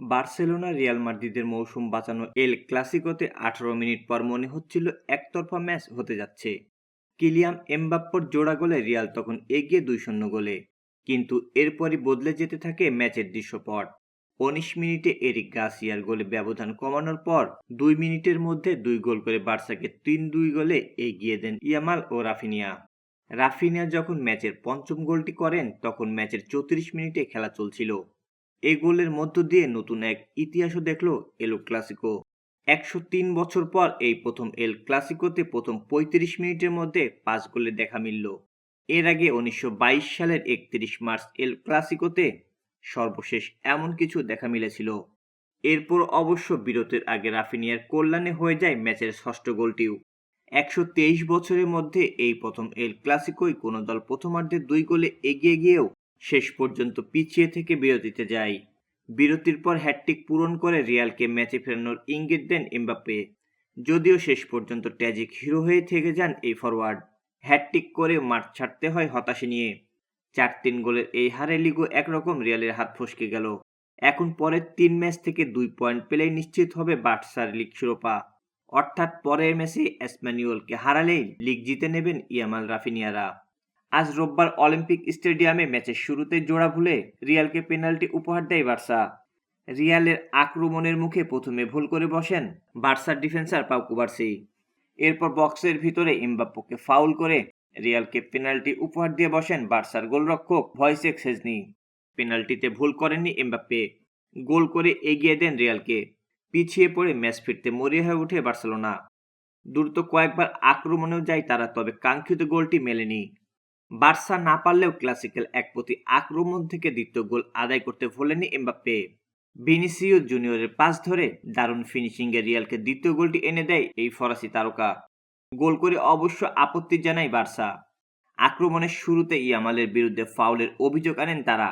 Barcelona Real মাদ্রিদের মৌসুম বাঁচানো এল ক্লাসিকোতে আঠারো মিনিট পর মনে হচ্ছিল একতরফা ম্যাচ হতে যাচ্ছে। কিলিয়াম এমবাপ্পর জোড়া গোলে রিয়াল তখন এগিয়ে দুই শূন্য গোলে। কিন্তু এরপরই বদলে যেতে থাকে ম্যাচের দৃশ্যপট। উনিশ মিনিটে এরিক গাসিয়ার গোলে ব্যবধান কমানোর পর দুই মিনিটের মধ্যে দুই গোল করে বার্সাকে তিন দুই গোলে এগিয়ে দেন ইয়ামাল ও রাফিনিয়া। রাফিনিয়া যখন ম্যাচের পঞ্চম গোলটি করেন, তখন ম্যাচের চৌত্রিশ মিনিটে খেলা চলছিল। এই গোলের মধ্য দিয়ে নতুন এক ইতিহাসও দেখল এলো ক্লাসিকো। একশো তিন বছর পর এই প্রথম এল ক্লাসিকোতে প্রথম পঁয়ত্রিশ মিনিটের মধ্যে পাঁচ গোলের দেখা মিলল। এর আগে উনিশশো বাইশ সালের একত্রিশ মার্চ এল ক্লাসিকোতে সর্বশেষ এমন কিছু দেখা মিলেছিল। এরপর অবশ্য বিরতির আগে রাফিনিয়ার কল্যাণে হয়ে যায় ম্যাচের ষষ্ঠ গোলটিও। একশো তেইশ বছরের মধ্যে এই প্রথম এল ক্লাসিকোই কোনো দল প্রথমার্ধে দুই গোলে এগিয়ে গিয়েও শেষ পর্যন্ত পিছিয়ে থেকে বিরতিতে যায়। বিরতির পর হ্যাটট্রিক পূরণ করে রিয়ালকে ম্যাচে ফেরানোর ইঙ্গিত দেন এমবাপ্পে। যদিও শেষ পর্যন্ত ট্যাজিক হিরো হয়ে থেকে যান এই ফরওয়ার্ড হ্যাটট্রিক করে মাঠ ছাড়তে হয় হতাশে নিয়ে। চার তিন গোলের এই হারে লিগো একরকম রিয়ালের হাত ফসকে গেল। এখন পরের তিন ম্যাচ থেকে দুই পয়েন্ট পেলেই নিশ্চিত হবে বার্সার লিগ শিরোপা। অর্থাৎ পরের ম্যাচে এসম্যানুয়েলকে হারালেই লিগ জিতে নেবেন ইয়ামাল রাফিনিয়ারা। আজ রোববার অলিম্পিক স্টেডিয়ামে ম্যাচের শুরুতে জোড়া ভুলে রিয়ালকে পেনাল্টি উপহার দেয় বার্সা। রিয়ালের আক্রমণের মুখে প্রথমে ভুল করে বসেন বার্সার ডিফেন্সার পাউ কুবার্সি। এরপর বক্সের ভিতরে এমবাপ্পোকে ফাউল করে রিয়ালকে পেনাল্টি উপহার দিয়ে বসেন বার্সার গোলরক্ষক ভয়েসেক সেজনি। পেনাল্টিতে ভুল করেননি এমবাপ্পে। গোল করে এগিয়ে দেন রিয়ালকে। পিছিয়ে পড়ে ম্যাচ ফিরতে মরিয়া হয়ে ওঠে বার্সেলোনা। দ্রুত কয়েকবার আক্রমণেও যায় তারা, তবে কাঙ্ক্ষিত গোলটি মেলেনি। বার্সা না পারলেও ক্লাসিক্যাল এক প্রতি আক্রমণ থেকে দ্বিতীয় গোল আদায় করতে ভোলেনি এমবাপ্পে। ভিনিসিও জুনিয়রের পাস ধরে দারুণ ফিনিশিংয়ে রিয়ালকে দ্বিতীয় গোলটি এনে দেয় এই ফরাসি তারকা। গোল করে অবশ্য আপত্তি জানায় বার্সা। আক্রমণের শুরুতে ইয়ামালের বিরুদ্ধে ফাউলের অভিযোগ আনেন তারা।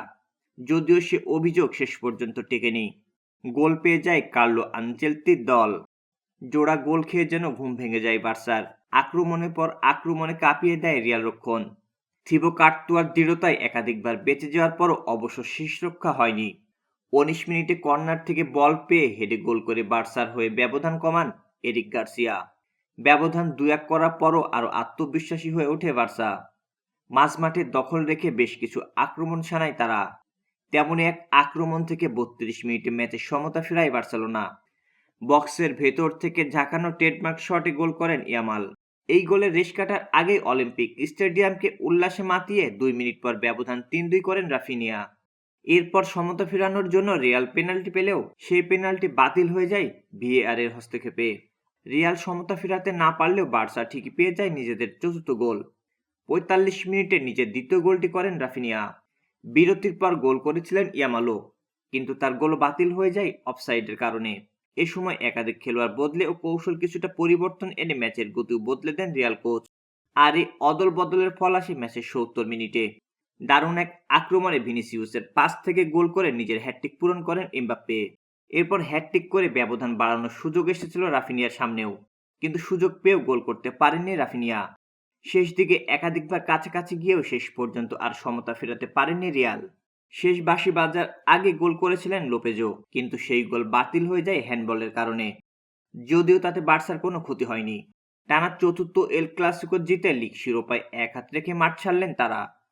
যদিও সে অভিযোগ শেষ পর্যন্ত টেকেনি। গোল পেয়ে যায় কার্লো আনচেলতির দল। জোড়া গোল খেয়ে যেন ঘুম ভেঙে যায় বার্সার। আক্রমণের পর আক্রমণে কাঁপিয়ে দেয় রিয়াল রক্ষণ। থিবো কাটতুয়ার দৃঢ়তায় একাধিকবার বেঁচে যাওয়ার পরও অবশ্য শেষ রক্ষা হয়নি। উনিশ মিনিটে কর্নার থেকে বল পেয়ে হেডে গোল করে বার্সার হয়ে ব্যবধান কমান এরিক গার্সিয়া। ব্যবধান দু এক করার পরও আরও আত্মবিশ্বাসী হয়ে ওঠে বার্সা। মাঝমাঠে দখল রেখে বেশ কিছু আক্রমণ সানায় তারা। তেমনই এক আক্রমণ থেকে বত্রিশ মিনিটে ম্যাচে সমতা ফেরায় বার্সেলোনা। বক্সের ভেতর থেকে ঝাঁকানো ট্রেডমার্ক শটে গোল করেন ইয়ামাল। এই গোলের রেশ কাটার আগেই অলিম্পিক স্টেডিয়ামকে উল্লাসে মাতিয়ে দুই মিনিট পর ব্যবধান তিন দুই করেন রাফিনিয়া। এরপর সমতা ফেরানোর জন্য রিয়াল পেনাল্টি পেলেও সেই পেনাল্টি বাতিল হয়ে যায় ভিএআর এর হস্তক্ষেপে। রিয়াল সমতা ফেরাতে না পারলেও বার্সা ঠিকই পেয়ে যায় নিজেদের চতুর্থ গোল। পঁয়তাল্লিশ মিনিটে নিজের দ্বিতীয় গোলটি করেন রাফিনিয়া। বিরতির পর গোল করেছিলেন ইয়ামালো, কিন্তু তার গোল বাতিল হয়ে যায় অফসাইডের কারণে। এ সময় একাধিক খেলোয়াড় বদলে ও কৌশল কিছুটা পরিবর্তন এনে ম্যাচের গতিও বদলে দেন রিয়াল কোচ। আর এই অদল বদলের ফল আসে ম্যাচের সত্তর মিনিটে। দারুণ এক আক্রমণে ভিনিসিউসের পাস থেকে গোল করে নিজের হ্যাটট্রিক পূরণ করেন এমবাপ্পে। এরপর হ্যাটট্রিক করে ব্যবধান বাড়ানোর সুযোগ এসেছিল রাফিনিয়ার সামনেও। কিন্তু সুযোগ পেয়েও গোল করতে পারেননি রাফিনিয়া। শেষ দিকে একাধিকবার কাছাকাছি গিয়েও শেষ পর্যন্ত আর সমতা ফেরাতে পারেননি রিয়াল। শেষ বাঁশি বাজার আগে গোল করেছিলেন লোপেজো, কিন্তু সেই গোল বাতিল হয়ে যায় হ্যান্ডবলের কারণে। যদিও তাতে বার্সার কোনো ক্ষতি হয়নি। টানা চতুর্থ এল ক্লাসিকো জিতে লিগ শিরোপায় এক হাত রেখে মাঠ ছাড়লেন তারা।